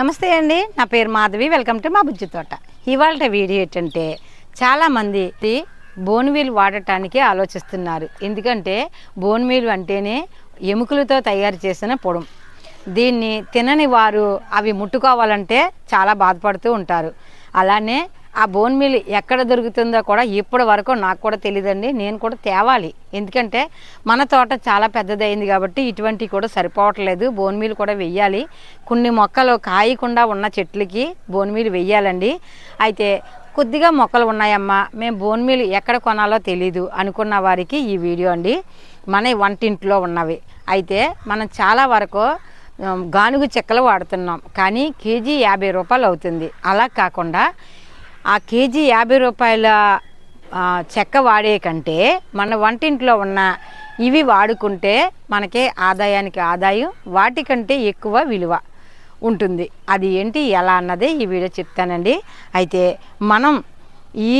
నమస్తే అండి నా పేరు మాధవి వెల్కమ్ టు మా బుజ్జి తోట. ఇవాళ వీడియో ఏంటంటే చాలామంది బోన్వీల్ వాడటానికి ఆలోచిస్తున్నారు. ఎందుకంటే బోన్వీల్ అంటేనే ఎముకలతో తయారు చేసిన పొడం. దీన్ని తినని వారు అవి ముట్టుకోవాలంటే చాలా బాధపడుతూ ఉంటారు. అలానే ఆ బోన్ మీల్ ఎక్కడ దొరుకుతుందో కూడా ఇప్పటి వరకు నాకు కూడా తెలియదండి నేను కూడా తేవాలి. ఎందుకంటే మన తోట చాలా పెద్దదైంది కాబట్టి ఇటువంటివి కూడా సరిపోవట్లేదు. బోన్ మీల్ కూడా వెయ్యాలి. కొన్ని మొక్కలు కాయకుండా ఉన్న చెట్లకి బోన్ మీల్ వెయ్యాలండి. అయితే కొద్దిగా మొక్కలు ఉన్నాయమ్మా. మేము బోన్ మీల్ ఎక్కడ కొనాలో తెలీదు అనుకున్న వారికి ఈ వీడియో అండి. మన వంటింట్లో ఉన్నవి. అయితే మనం చాలా వరకు గానుగు చెక్కలు వాడుతున్నాం. కానీ కేజీ యాభై రూపాయలు అవుతుంది. అలా కాకుండా ఆ కేజీ యాభై రూపాయల చెక్క వాడే కంటే మన వంటింట్లో ఉన్న ఇవి వాడుకుంటే మనకే ఆదాయానికి ఆదాయం వాటికంటే ఎక్కువ విలువ ఉంటుంది. అది ఏంటి ఎలా అన్నది ఈ వీడియో చెప్తానండి. అయితే మనం ఈ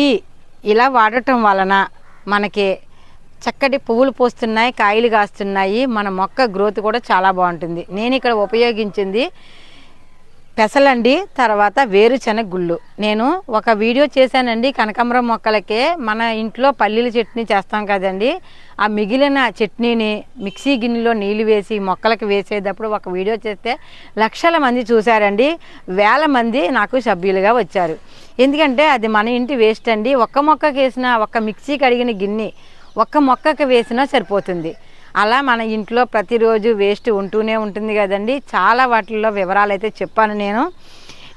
ఇలా వాడటం వలన మనకి చక్కటి పువ్వులు పోస్తున్నాయి కాయలు కాస్తున్నాయి మన మొక్క గ్రోత్ కూడా చాలా బాగుంటుంది. నేను ఇక్కడ ఉపయోగించింది పెసలండి తర్వాత వేరుశనగ గుళ్ళు నేను ఒక వీడియో చేశానండి కనకాంబరం మొక్కలకే. మన ఇంట్లో పల్లీల చట్నీ చేస్తాం కదండి. ఆ మిగిలిన చట్నీని మిక్సీ గిన్నెలో నీళ్ళు వేసి మొక్కలకు వేసేటప్పుడు ఒక వీడియో చేస్తే లక్షల మంది చూశారండి. వేల మంది నాకు సభ్యులుగా వచ్చారు. ఎందుకంటే అది మన ఇంటి వేస్ట్ అండి. ఒక్క మొక్కకి వేసిన ఒక్క మిక్సీ కడిగిన గిన్నె ఒక్క మొక్కకి వేసినా సరిపోతుంది. అలా మన ఇంట్లో ప్రతిరోజు వేస్ట్ ఉంటూనే ఉంటుంది కదండి. చాలా వాటిల్లో వివరాలు అయితే చెప్పాను నేను.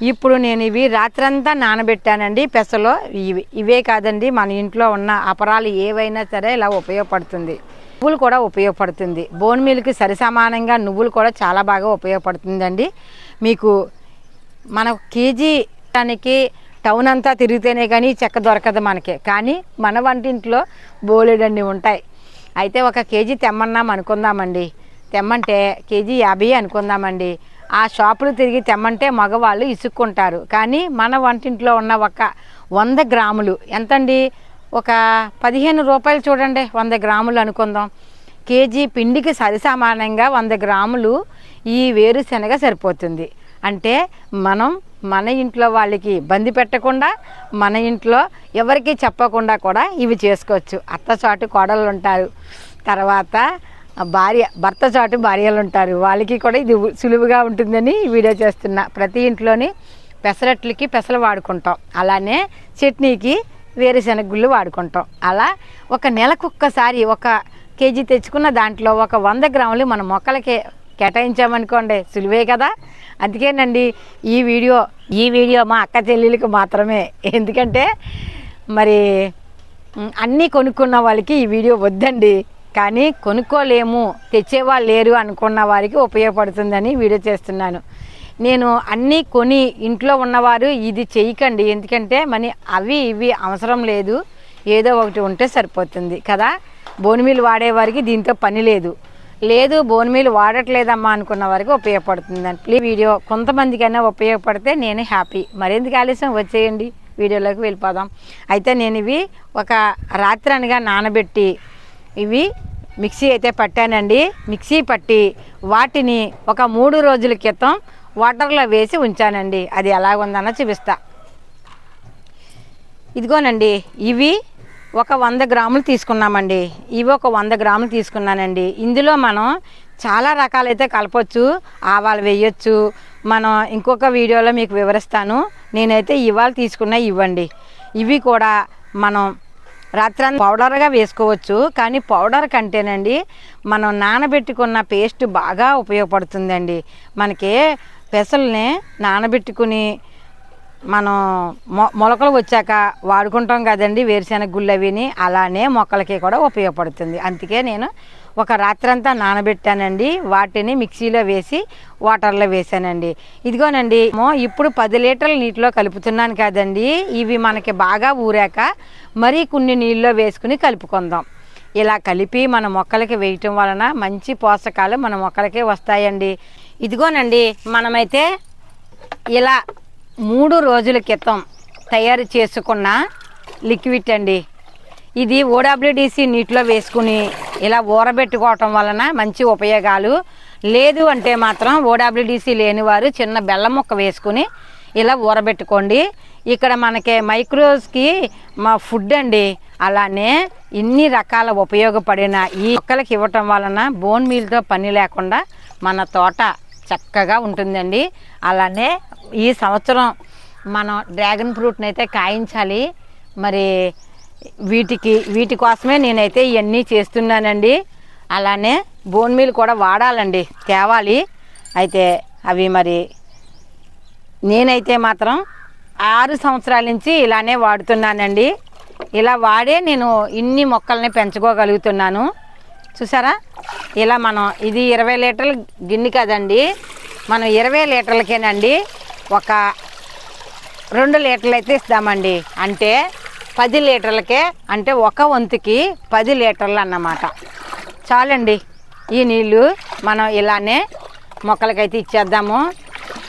ఇప్పుడు నేను ఇవి రాత్రంతా నానబెట్టానండి. పెసలో ఇవి ఇవే కాదండి. మన ఇంట్లో ఉన్న అపరాలు ఏవైనా సరే ఇలా ఉపయోగపడుతుంది. నువ్వులు కూడా ఉపయోగపడుతుంది. బోన్ మీల్కి సరిసమానంగా నువ్వులు కూడా చాలా బాగా ఉపయోగపడుతుందండి. మీకు మన కేజీ దానికి టౌన్ అంతా తిరిగితేనే కానీ చెక్క దొరకదు మనకి. కానీ మన వంటింట్లో బోలెడన్ని ఉంటాయి. అయితే ఒక కేజీ తెమ్మన్నాం అనుకుందామండి. తెమ్మంటే కేజీ యాభై అనుకుందామండి. ఆ షాపులు తిరిగి తెమ్మంటే మగవాళ్ళు ఇసుక్కుంటారు. కానీ మన వంటింట్లో ఉన్న ఒక వంద గ్రాములు ఎంతండి? ఒక పదిహేను రూపాయలు చూడండి వంద గ్రాములు అనుకుందాం. కేజీ పిండికి సరిసమానంగా వంద గ్రాములు ఈ వేరుశనగ సరిపోతుంది. అంటే మనం మన ఇంట్లో వాళ్ళకి ఇబ్బంది పెట్టకుండా మన ఇంట్లో ఎవరికి చెప్పకుండా కూడా ఇవి చేసుకోవచ్చు. అత్త చాటు కోడలు ఉంటారు. తర్వాత భార్య భర్త చాటు భార్యలు ఉంటారు. వాళ్ళకి కూడా ఇది సులువుగా ఉంటుందని వీడియో చేస్తున్నా ప్రతి ఇంట్లోని పెసరట్లకి పెసలు వాడుకుంటాం. అలానే చట్నీకి వేరుశెనగ గుళ్ళు వాడుకుంటాం. అలా ఒక నెలకు ఒక్కసారి ఒక కేజీ తెచ్చుకున్న దాంట్లో ఒక వంద గ్రాములు మన మొక్కలకి కేటాయించామనుకోండి సులువే కదా? అందుకేనండి ఈ వీడియో ఈ వీడియో మా అక్క చెల్లెళ్ళకి మాత్రమే. ఎందుకంటే మరి అన్నీ కొనుక్కున్న వాళ్ళకి ఈ వీడియో వద్దండి. కానీ కొనుక్కోలేము తెచ్చేవాళ్ళు లేరు అనుకున్న వారికి ఉపయోగపడుతుందని వీడియో చేస్తున్నాను. నేను అన్నీ కొని ఇంట్లో ఉన్నవారు ఇది చేయకండి. ఎందుకంటే మరి అవి ఇవి అవసరం లేదు. ఏదో ఒకటి ఉంటే సరిపోతుంది కదా? బోనుమీలు వాడేవారికి దీంతో పని లేదు. లేదు బోన్ మీల్ వాడట్లేదమ్మా అనుకున్న వారికి ఉపయోగపడుతుందని ప్లీజ్ వీడియో కొంతమందికైనా ఉపయోగపడితే నేను హ్యాపీ మరెందుకు ఆలస్యం? వచ్చేయండి వీడియోలోకి వెళ్ళిపోదాం. అయితే నేను ఇవి ఒక రాత్రి అనగా నానబెట్టి ఇవి మిక్సీ అయితే పట్టానండి. మిక్సీ పట్టి వాటిని ఒక మూడు రోజుల క్రితం వాటర్లో వేసి ఉంచానండి. అది ఎలాగుందన్న చూపిస్తా. ఇదిగోనండి ఇవి ఒక వంద గ్రాములు తీసుకున్నామండి. ఇవి ఒక వంద గ్రాములు తీసుకున్నానండి. ఇందులో మనం చాలా రకాలైతే కలపచ్చు ఆవాలు వేయచ్చు. మనం ఇంకొక వీడియోలో మీకు వివరిస్తాను. నేనైతే ఇవాళ తీసుకున్న ఇవ్వండి. ఇవి కూడా మనం రాత్రి పౌడర్గా వేసుకోవచ్చు. కానీ పౌడర్ కంటేనండి మనం నానబెట్టుకున్న పేస్ట్ బాగా ఉపయోగపడుతుందండి. మనకి పెసల్ని నానబెట్టుకుని మనం మొ మొలకలు వచ్చాక వాడుకుంటాం కదండి వేరుశెనగ గుళ్ళు అవిని అలానే మొక్కలకి కూడా ఉపయోగపడుతుంది. అందుకే నేను ఒక రాత్రంతా నానబెట్టానండి. వాటిని మిక్సీలో వేసి వాటర్లో వేసానండి. ఇదిగోనండి ఇప్పుడు పది లీటర్ల నీటిలో కలుపుతున్నాను కదండి. ఇవి మనకి బాగా ఊరాక మరీ కొన్ని నీళ్ళలో వేసుకుని కలుపుకుందాం. ఇలా కలిపి మన మొక్కలకి వేయటం వలన మంచి పోషకాలు మన మొక్కలకే వస్తాయండి. ఇదిగోనండి మనమైతే ఇలా మూడు రోజుల క్రితం తయారు చేసుకున్న లిక్విడ్ అండి. ఇది ఓడబ్ల్యూడిసి నీటిలో వేసుకుని ఇలా ఊరబెట్టుకోవటం వలన మంచి ఉపయోగాలు. లేదు అంటే మాత్రం ఓడబ్ల్యూడిసి లేని వారు చిన్న బెల్లం ముక్క వేసుకుని ఇలా ఊరబెట్టుకోండి. ఇక్కడ మనకి మైక్రోస్కి మా ఫుడ్ అండి. అలానే ఇన్ని రకాల ఉపయోగపడిన ఈ మొక్కలకి ఇవ్వటం వలన బోన్ మీల్తో పని లేకుండా మన తోట చక్కగా ఉంటుందండి. అలానే ఈ సంవత్సరం మనం డ్రాగన్ ఫ్రూట్ని అయితే కాయించాలి. మరి వీటికి వీటి కోసమే నేనైతే ఇవన్నీ చేస్తున్నానండి. అలానే బోన్ మీల్ కూడా వాడాలండి తేవాలి. అయితే అవి మరి నేనైతే మాత్రం ఆరు సంవత్సరాల నుంచి ఇలానే వాడుతున్నానండి. ఇలా వాడే నేను ఇన్ని మొక్కల్ని పెంచుకోగలుగుతున్నాను. చూసారా? ఇలా మనం ఇది ఇరవై లీటర్ల గిన్నె కదండి. మనం ఇరవై లీటర్లకేనండి ఒక రెండు లీటర్లు అయితే ఇస్తామండి. అంటే పది లీటర్లకే అంటే ఒక వంతుకి పది లీటర్లు అన్నమాట చాలండి. ఈ నీళ్ళు మనం ఇలానే మొక్కలకైతే ఇచ్చేద్దాము.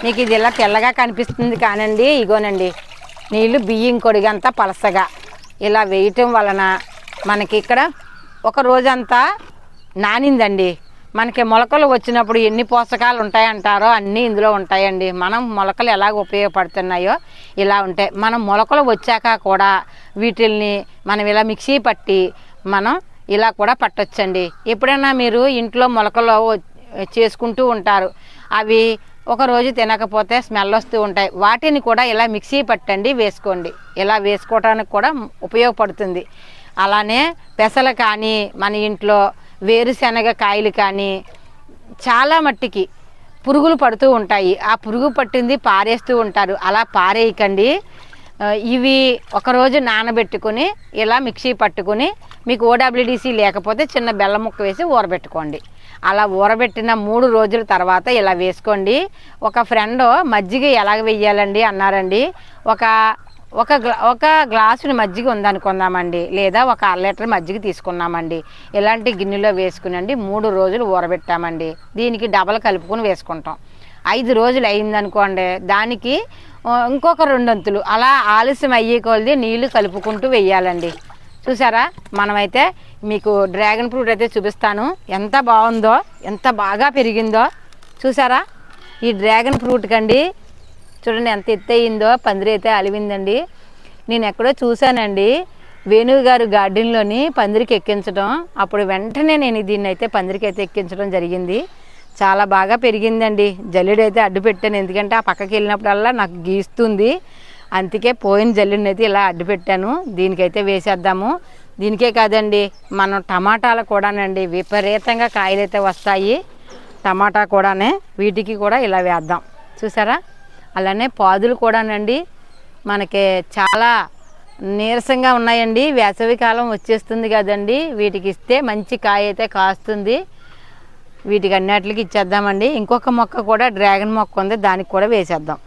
మీకు ఇది ఇలా తెల్లగా కనిపిస్తుంది కానండి ఇగోనండి. నీళ్ళు బియ్యం కొడిగంతా పలసగా ఇలా వేయటం వలన మనకి ఇక్కడ ఒక రోజంతా నానిందండి. మనకి మొలకలు వచ్చినప్పుడు ఎన్ని పోషకాలు ఉంటాయంటారో అన్నీ ఇందులో ఉంటాయండి. మనం మొలకలు ఎలా ఉపయోగపడుతున్నాయో ఇలా ఉంటాయి. మనం మొలకలు వచ్చాక కూడా వీటిల్ని మనం ఇలా మిక్సీ పట్టి మనం ఇలా కూడా పట్టొచ్చండి. ఎప్పుడైనా మీరు ఇంట్లో మొలకలు చేసుకుంటూ ఉంటారు. అవి ఒక రోజు తినకపోతే స్మెల్ వస్తూ ఉంటాయి. వాటిని కూడా ఇలా మిక్సీ పట్టండి వేసుకోండి. ఇలా వేసుకోవడానికి కూడా ఉపయోగపడుతుంది. అలానే పెసలు కానీ మన ఇంట్లో వేరుశనగ కాయలు కానీ చాలా మట్టికి పురుగులు పడుతూ ఉంటాయి. ఆ పురుగు పట్టింది పారేస్తూ ఉంటారు. అలా పారేయకండి. ఇవి ఒకరోజు నానబెట్టుకుని ఇలా మిక్సీ పట్టుకుని మీకు ఓడబ్ల్యూడిసి లేకపోతే చిన్న బెల్లం ముక్క వేసి ఊరబెట్టుకోండి. అలా ఊరబెట్టిన మూడు రోజుల తర్వాత ఇలా వేసుకోండి. ఒక ఫ్రెండ్ మజ్జిగ ఎలాగ వెయ్యాలండి అన్నారండి. ఒక ఒక గ్లా ఒక గ్లాసుని మజ్జిగ ఉందనుకుందామండి లేదా ఒక అర లీటర్ మజ్జిగ తీసుకున్నామండి. ఇలాంటి గిన్నెలో వేసుకునండి మూడు రోజులు ఊరబెట్టామండి. దీనికి డబల్ కలుపుకొని వేసుకుంటాం. ఐదు రోజులు అయిందనుకోండి దానికి ఇంకొక రెండొంతులు అలా ఆలస్యం అయ్యే కొలది నీళ్ళు కలుపుకుంటూ వెయ్యాలండి చూసారా? మనమైతే మీకు డ్రాగన్ ఫ్రూట్ అయితే చూపిస్తాను. ఎంత బాగుందో ఎంత బాగా పెరిగిందో చూసారా? ఈ డ్రాగన్ ఫ్రూట్ కండి చూడండి ఎంత ఎత్తయిందో పందిరి అయితే అలివిందండి. నేను ఎక్కడో చూశానండి. వేణువు గారు గార్డెన్లోని పందిరికి ఎక్కించడం అప్పుడు వెంటనే నేను దీన్ని అయితే పందిరికి అయితే ఎక్కించడం జరిగింది. చాలా బాగా పెరిగిందండి. జల్లుడైతే అడ్డు పెట్టాను. ఎందుకంటే ఆ పక్కకి వెళ్ళినప్పుడల్లా నాకు గీస్తుంది. అందుకే పోయిన జల్లుడిని అయితే ఇలా అడ్డు పెట్టాను. దీనికైతే వేసేద్దాము. దీనికే కాదండి మనం టమాటాలు కూడానండి విపరీతంగా కాయలు అయితే వస్తాయి. టమాటా కూడానే వీటికి కూడా ఇలా వేద్దాం. చూసారా? అలానే పాదులు కూడానండి. మనకి చాలా నీరసంగా ఉన్నాయండి. వేసవి కాలం వచ్చేస్తుంది కదండి. వీటికి ఇస్తే మంచి కాయ అయితే కాస్తుంది. వీటికి అన్నిటికి ఇచ్చేద్దామండి. ఇంకొక మొక్క కూడా డ్రాగన్ మొక్క ఉంది. దానికి కూడా వేసేద్దాం.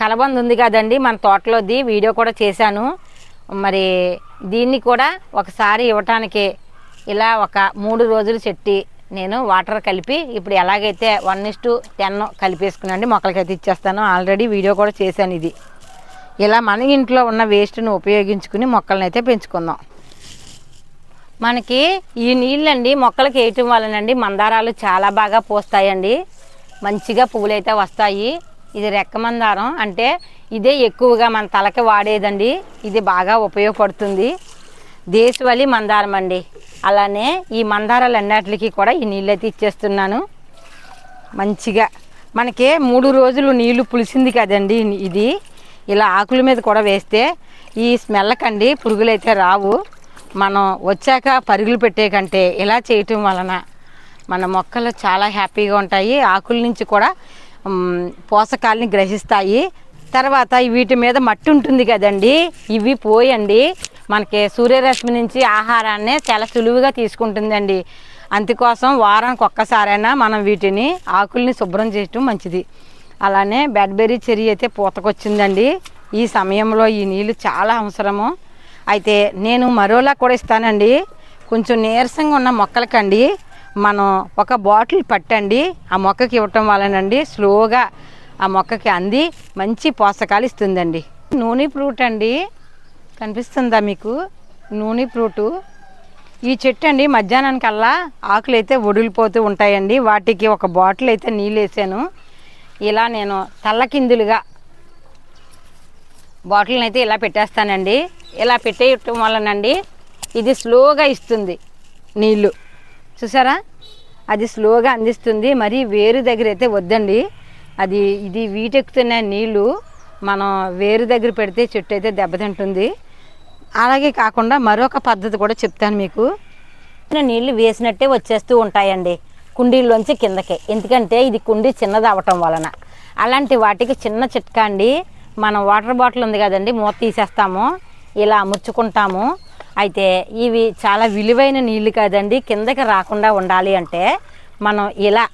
కలబంద ఉంది కదండి. మన తోటలోది వీడియో కూడా చేశాను. మరి దీన్ని కూడా ఒకసారి ఇవ్వటానికి ఇలా ఒక మూడు రోజులు చెట్టి నేను వాటర్ కలిపి ఇప్పుడు ఎలాగైతే వన్ ఇస్ టు టెన్ కలిపేసుకునండి మొక్కలకైతే ఇచ్చేస్తాను. ఆల్రెడీ వీడియో కూడా చేశాను ఇది. ఇలా మన ఇంట్లో ఉన్న వేస్ట్ను ఉపయోగించుకుని మొక్కలనైతే అయితే పెంచుకుందాం. మనకి ఈ నీళ్ళండి మొక్కలకి వేయటం వలనండి మందారాలు చాలా బాగా పోస్తాయండి. మంచిగా పువ్వులైతే వస్తాయి. ఇది రెక్క మందారం అంటే ఇదే ఎక్కువగా మన తలకి వాడేదండి. ఇది బాగా ఉపయోగపడుతుంది. దేశవాళి మందారం అండి అలానే ఈ మందారాలు అన్నిటికి కూడా ఈ నీళ్ళు అయితే ఇచ్చేస్తున్నాను. మంచిగా. మనకి మూడు రోజులు నీళ్ళు పులిసింది కదండి ఇది. ఇలా ఆకుల మీద కూడా వేస్తే ఈ స్మెల్ కండి పురుగులు అయితే రావు. మనం వచ్చాక పరుగులు పెట్టే కంటే ఇలా చేయటం వలన మన మొక్కలు చాలా హ్యాపీగా ఉంటాయి. ఆకుల నుంచి కూడా పోషకాలని గ్రహిస్తాయి. తర్వాత వీటి మీద మట్టి ఉంటుంది కదండి ఇవి పోయండి. మనకి సూర్యరశ్మి నుంచి ఆహారాన్ని చాలా సులువుగా తీసుకుంటుందండి. అందుకోసం వారానికి ఒక్కసారైనా మనం వీటిని ఆకుల్ని శుభ్రం చేయటం మంచిది. అలానే బెడ్బెర్రీ చెరి అయితే పూతకొచ్చిందండి. ఈ సమయంలో ఈ నీళ్ళు చాలా అవసరము. అయితే నేను మరోలా కూడా ఇస్తానండి. కొంచెం నీరసంగా ఉన్న మొక్కలకండి. మనం ఒక బాటిల్ పట్టండి. ఆ మొక్కకి ఇవ్వటం వలనండి స్లోగా ఆ మొక్కకి అంది మంచి పోషకాలు ఇస్తుందండి. నూనె ఫ్రూట్ అండి కనిపిస్తుందా మీకు? నూనె ఫ్రూటు. ఈ చెట్టు అండి మధ్యాహ్నానికల్లా ఆకులు అయితే ఒడిలిపోతూ ఉంటాయండి. వాటికి ఒక బాటిల్ అయితే నీళ్ళు వేసాను ఇలా నేను తల్లకిందులుగా బాటిల్ని అయితే ఇలా పెట్టేస్తానండి. ఇలా పెట్టేయటం వలనండి ఇది స్లోగా ఇస్తుంది నీళ్ళు. చూసారా? అది స్లోగా అందిస్తుంది. మరి వేరు దగ్గర అయితే వద్దండి. అది ఇది వీటెక్కుతున్న నీళ్ళు మనం వేరు దగ్గర పెడితే చెట్టు అయితే దెబ్బతింటుంది అలాగే కాకుండా మరొక పద్ధతి కూడా చెప్తాను మీకు. నీళ్ళు వేసినట్టే వచ్చేస్తూ ఉంటాయండి కుండీల్లోంచి కిందకే. ఎందుకంటే ఇది కుండీ చిన్నది అవటం వలన. అలాంటి వాటికి చిన్న చిట్కా అండి. మనం వాటర్ బాటిల్ ఉంది కదండి మూత తీసేస్తాము ఇలా అమర్చుకుంటాము. అయితే ఇవి చాలా విలువైన నీళ్ళు కదండి కిందకి రాకుండా ఉండాలి అంటే మనం ఇలా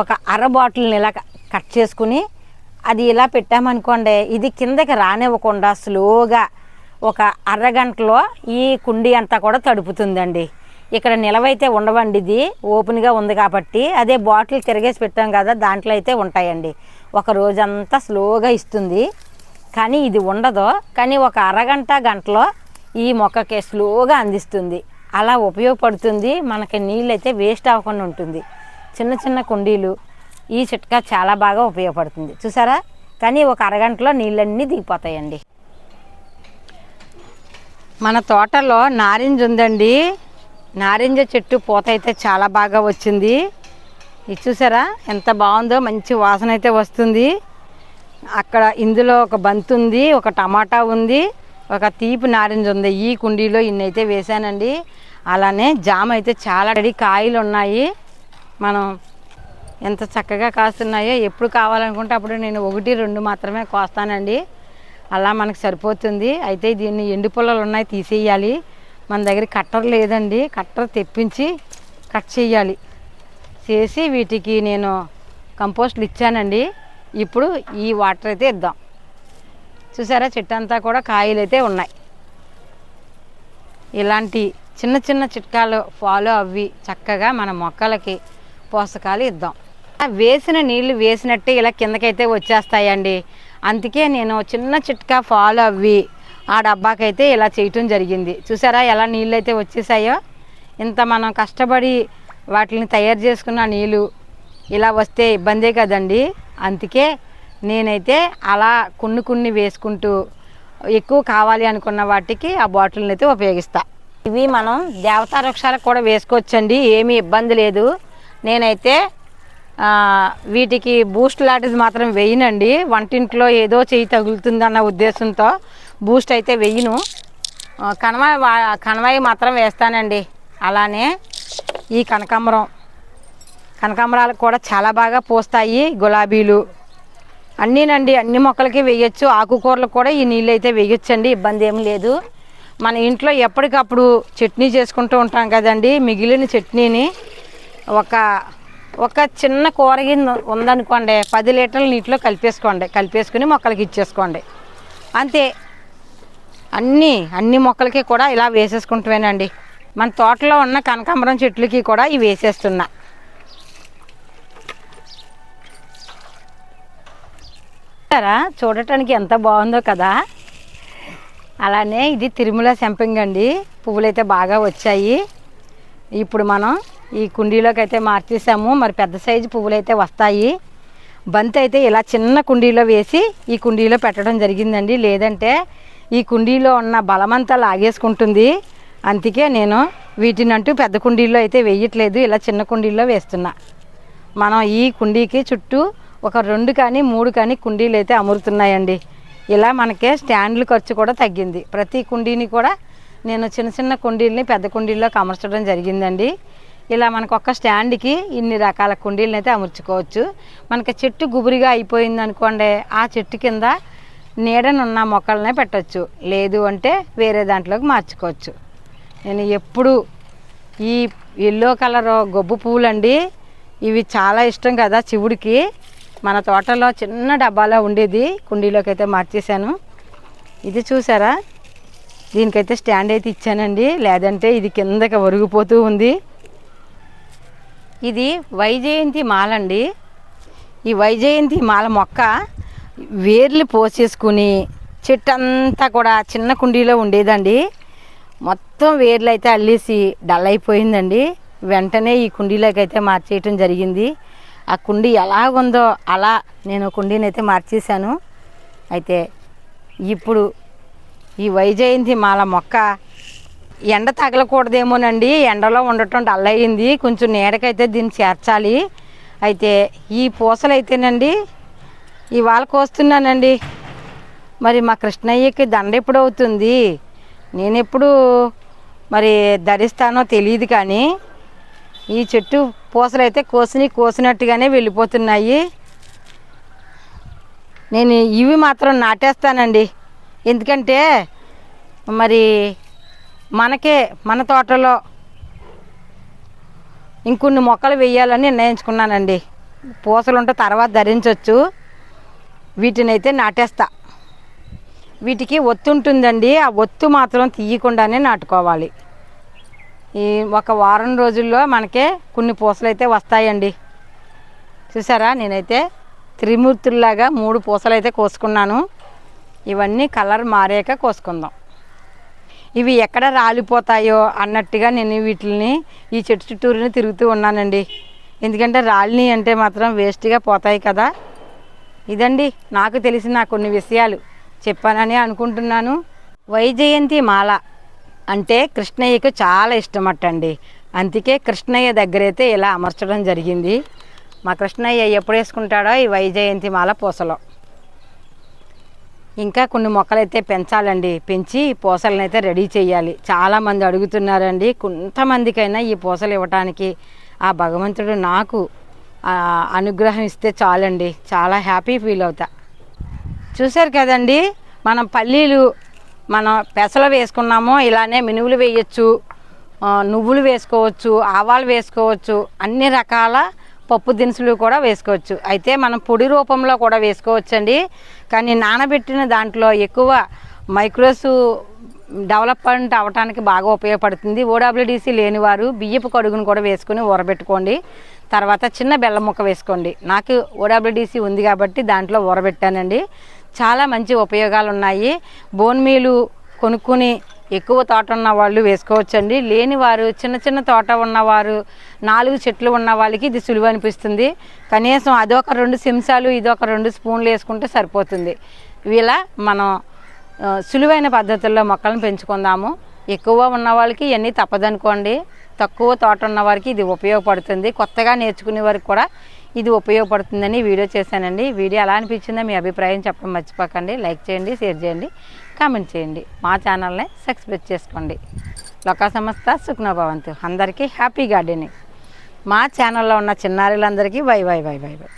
ఒక అర బాటిల్ని ఇలా కట్ చేసుకుని అది ఇలా పెట్టామనుకోండి ఇది కిందకి రానివ్వకుండా స్లోగా ఒక అరగంటలో ఈ కుండీ అంతా కూడా తడుపుతుందండి. ఇక్కడ నిలవైతే ఉండవండి ఇది ఓపెన్గా ఉంది కాబట్టి అదే బాటిల్ తిరిగేసి పెట్టాం కదా దాంట్లో అయితే ఉంటాయండి. ఒక రోజంతా స్లోగా ఇస్తుంది. కానీ ఇది ఉండదు. కానీ ఒక అరగంట గంటలో ఈ మొక్కకి స్లోగా అందిస్తుంది. అలా ఉపయోగపడుతుంది. మనకి నీళ్ళు అయితే వేస్ట్ అవ్వకుండా ఉంటుంది. చిన్న చిన్న కుండీలు ఈ చిట్కా చాలా బాగా ఉపయోగపడుతుంది. చూసారా? కానీ ఒక అరగంటలో నీళ్ళన్నీ దిగిపోతాయండి. మన తోటలో నారింజ ఉందండి. నారింజ చెట్టు పూత అయితే చాలా బాగా వచ్చింది. ఇది చూసారా? ఎంత బాగుందో మంచి వాసన అయితే వస్తుంది. అక్కడ ఇందులో ఒక బంతి ఉంది ఒక టమాటా ఉంది ఒక తీపి నారింజ ఉంది. ఈ కుండీలో ఇన్ని అయితే వేసానండి అలానే జామ అయితే చాలా రెడీ. కాయలు ఉన్నాయి. మనం ఎంత చక్కగా కాస్తున్నాయో ఎప్పుడు కావాలనుకుంటే అప్పుడు నేను ఒకటి రెండు మాత్రమే కోస్తానండి. అలా మనకు సరిపోతుంది. అయితే దీన్ని ఎండు పొలాలు ఉన్నాయి తీసేయాలి. మన దగ్గర కట్టర్ లేదండి. కట్టర్ తెప్పించి కట్ చేయాలి. చేసి వీటికి నేను కంపోస్ట్లు ఇచ్చానండి. ఇప్పుడు ఈ వాటర్ అయితే ఇద్దాం. చూసారా చెట్టు అంతా కూడా కాయలు అయితే ఉన్నాయి. ఇలాంటి చిన్న చిన్న చిట్కాలు ఫాలో అవి చక్కగా మన మొక్కలకి పోషకాలు ఇద్దాం. వేసిన నీళ్ళు వేసినట్టే ఇలా కిందకైతే వచ్చేస్తాయండి. అందుకే నేను చిన్న చిట్కా ఫాలో అవ్వి. ఆ డబ్బాకైతే ఇలా చేయటం జరిగింది. చూసారా ఎలా నీళ్ళు అయితే వచ్చేసాయో? ఇంత మనం కష్టపడి వాటిని తయారు చేసుకున్న నీళ్ళు ఇలా వస్తే ఇబ్బందే కదండి. అందుకే నేనైతే అలా కొన్ని కొన్ని వేసుకుంటూ ఎక్కువ కావాలి అనుకున్న వాటికి ఆ బాటిల్ని అయితే ఉపయోగిస్తా. ఇవి మనం దేవతా వృక్షాలకు కూడా వేసుకోవచ్చండి. ఏమీ ఇబ్బంది లేదు. నేనైతే వీటికి బూస్ట్ లాంటిది మాత్రం వేయనండి. వంటింట్లో ఏదో చెయ్యి తగులుతుందన్న ఉద్దేశంతో బూస్ట్ అయితే వేయను. కనవాయి కనవాయి మాత్రం వేస్తానండి. అలానే ఈ కనకాంబరం. కనకాంబరాలు కూడా చాలా బాగా పూస్తాయి గులాబీలు. అన్నీనండి అన్ని మొక్కలకి వేయచ్చు. ఆకుకూరలకు కూడా ఈ నీళ్ళు అయితే వేయొచ్చండి ఇబ్బంది ఏం లేదు. మన ఇంట్లో ఎప్పటికప్పుడు చట్నీ చేసుకుంటూ ఉంటాం కదండి మిగిలిన చట్నీని ఒక ఒక చిన్న కూర గిన్నె ఉందనుకోండి పది లీటర్ల నీటిలో కలిపేసుకోండి. కలిపేసుకుని మొక్కలకి ఇచ్చేసుకోండి. అంతే. అన్నీ అన్ని మొక్కలకి కూడా ఇలా వేసేసుకుంటున్నానండి. మన తోటలో ఉన్న కనకాంబరం చెట్లకి కూడా ఇవి వేసేస్తున్నా. చూసారా? చూడటానికి ఎంత బాగుందో కదా. అలానే ఇది తిరుమల సెంపింగ్ అండి. పువ్వులైతే బాగా వచ్చాయి. ఇప్పుడు మనం ఈ కుండీలోకి అయితే మార్చేసాము. మరి పెద్ద సైజు పువ్వులు అయితే వస్తాయి. బంతి అయితే ఇలా చిన్న కుండీలో వేసి ఈ కుండీలో పెట్టడం జరిగిందండి. లేదంటే ఈ కుండీలో ఉన్న బలమంతా లాగేసుకుంటుంది. అందుకే నేను వీటినంటూ పెద్ద కుండీల్లో అయితే వేయట్లేదు. ఇలా చిన్న కుండీల్లో వేస్తున్నా. మనం ఈ కుండీకి చుట్టూ ఒక రెండు కానీ మూడు కానీ కుండీలు అయితే అమురుతున్నాయండి. ఇలా మనకే స్టాండ్లు ఖర్చు కూడా తగ్గింది. ప్రతి కుండీని కూడా నేను చిన్న చిన్న కుండీలని పెద్ద కుండీల్లోకి అమర్చడం జరిగిందండి. ఇలా మనకు ఒక్క స్టాండ్కి ఇన్ని రకాల కుండీలను అయితే అమర్చుకోవచ్చు. మనకి చెట్టు గుబురిగా అయిపోయింది అనుకోండి ఆ చెట్టు కింద నీడనున్న మొక్కలనే పెట్టచ్చు. లేదు అంటే వేరే దాంట్లోకి మార్చుకోవచ్చు. నేను ఎప్పుడు ఈ ఎల్లో కలర్ గొబ్బు పువ్వులండి ఇవి చాలా ఇష్టం కదా శివుడికి. మన తోటలో చిన్న డబ్బాలో ఉండేది కుండీలోకి అయితే మార్చేశాను. ఇది చూసారా? దీనికైతే స్టాండ్ అయితే ఇచ్చానండి. లేదంటే ఇది కిందకి ఒరిగిపోతూ ఉంది. ఇది వైజయంతి మాల అండి. ఈ వైజయంతి మాల మొక్క వేర్లు పోసేసుకుని చెట్టు అంతా కూడా చిన్న కుండీలో ఉండేదండి. మొత్తం వేర్లు అయితే అల్లేసి డల్ అయిపోయిందండి. వెంటనే ఈ కుండీలోకి అయితే మార్చేయటం జరిగింది. ఆ కుండీ ఎలా ఉందో అలా నేను కుండీని అయితే మార్చేశాను. అయితే ఇప్పుడు ఈ వైజయంతి మాల మొక్క ఎండ తగలకూడదేమోనండి. ఎండలో ఉండటం డల్ అయ్యింది. కొంచెం నీడకైతే దీన్ని చేర్చాలి. అయితే ఈ పూసలు అయితేనండి ఇవాళ కోస్తున్నానండి. మరి మా కృష్ణయ్యకి దండ ఎప్పుడు అవుతుంది? నేను ఎప్పుడు మరి ధరిస్తానో తెలియదు కానీ ఈ చెట్టు పూసలు అయితే కోసిని కోసినట్టుగానే వెళ్ళిపోతున్నాయి. నేను ఇవి మాత్రం నాటేస్తానండి. ఎందుకంటే మరి మనకే మన తోటలో ఇంకొన్ని మొక్కలు వేయాలని నిర్ణయించుకున్నానండి. పూసలు ఉంటే తర్వాత ధరించవచ్చు వీటిని అయితే నాటేస్తా. వీటికి ఒత్తు ఉంటుందండి. ఆ ఒత్తు మాత్రం తీయకుండానే నాటుకోవాలి. ఈ ఒక వారం రోజుల్లో మనకే కొన్ని పూసలు అయితే వస్తాయండి. చూసారా? నేనైతే త్రిమూర్తుల్లాగా మూడు పూసలు అయితే కోసుకున్నాను. ఇవన్నీ కలర్ మారాక కోసుకుందాం. ఇవి ఎక్కడ రాలిపోతాయో అన్నట్టుగా నేను వీటిని ఈ చెట్టు చుట్టూరుని తిరుగుతూ ఉన్నానండి. ఎందుకంటే రాలిని అంటే మాత్రం వేస్ట్గా పోతాయి కదా. ఇదండి నాకు తెలిసిన కొన్ని విషయాలు. చెప్పానని అనుకుంటున్నాను. వైజయంతి మాల అంటే కృష్ణయ్యకు చాలా ఇష్టమట్టండి అందుకే కృష్ణయ్య దగ్గరైతే ఇలా అమర్చడం జరిగింది. మా కృష్ణయ్య ఎప్పుడు వేసుకుంటాడో ఈ వైజయంతి మాల పూసలో. ఇంకా కొన్ని మొక్కలు అయితే పెంచాలండి. పెంచి పూసలను అయితే రెడీ చేయాలి. చాలామంది అడుగుతున్నారండి కొంతమందికైనా ఈ పూసలు ఇవ్వటానికి? ఆ భగవంతుడు నాకు అనుగ్రహం ఇస్తే చాలండి. చాలా హ్యాపీ ఫీల్ అవుతా. చూశారు కదండి మనం పల్లీలు మనం పెసలు వేసుకున్నామో ఇలానే మినువులు వేయచ్చు నువ్వులు వేసుకోవచ్చు ఆవాలు వేసుకోవచ్చు అన్ని రకాల పప్పు దినుసులు కూడా వేసుకోవచ్చు. అయితే మనం పొడి రూపంలో కూడా వేసుకోవచ్చండి. కానీ నానబెట్టిన దాంట్లో ఎక్కువ మైక్రోస్ డెవలప్మెంట్ అవ్వటానికి బాగా ఉపయోగపడుతుంది. ఓడబ్ల్యూడిసి లేనివారు బియ్యపు కడుగును కూడా వేసుకుని ఊరబెట్టుకోండి. తర్వాత చిన్న బెల్లం ముక్క వేసుకోండి. నాకు ఓడబ్ల్యూడిసి ఉంది కాబట్టి దాంట్లో ఊరబెట్టానండి. చాలా మంచి ఉపయోగాలు ఉన్నాయి బోన్ మీలు కొనుక్కుని ఎక్కువ తోట ఉన్న వాళ్ళు వేసుకోవచ్చండి. లేని వారు చిన్న చిన్న తోట ఉన్నవారు నాలుగు చెట్లు ఉన్న వాళ్ళకి ఇది సులువు అనిపిస్తుంది. కనీసం అదొక రెండు చెంచాలు ఇదొక రెండు స్పూన్లు వేసుకుంటే సరిపోతుంది. ఇలా మనం సులువైన పద్ధతుల్లో మొక్కలను పెంచుకుందాము. ఎక్కువ ఉన్న వాళ్ళకి ఇవన్నీ తప్పదనుకోండి. తక్కువ తోట ఉన్న వారికి ఇది ఉపయోగపడుతుంది. కొత్తగా నేర్చుకునే వారికి కూడా ఇది ఉపయోగపడుతుందని వీడియో చేశానండి. వీడియో ఎలా అనిపించిందో మీ అభిప్రాయం చెప్పడం మర్చిపోకండి. లైక్ చేయండి షేర్ చేయండి. కామెంట్ చేయండి. మా ఛానల్ని సబ్స్క్రైబ్ చేసుకోండి. లోకా సంస్థ సుఖ్నభవంతు అందరికీ హ్యాపీ గార్డెనింగ్. మా ఛానల్లో ఉన్న చిన్నారులందరికీ bye bye bye bye bye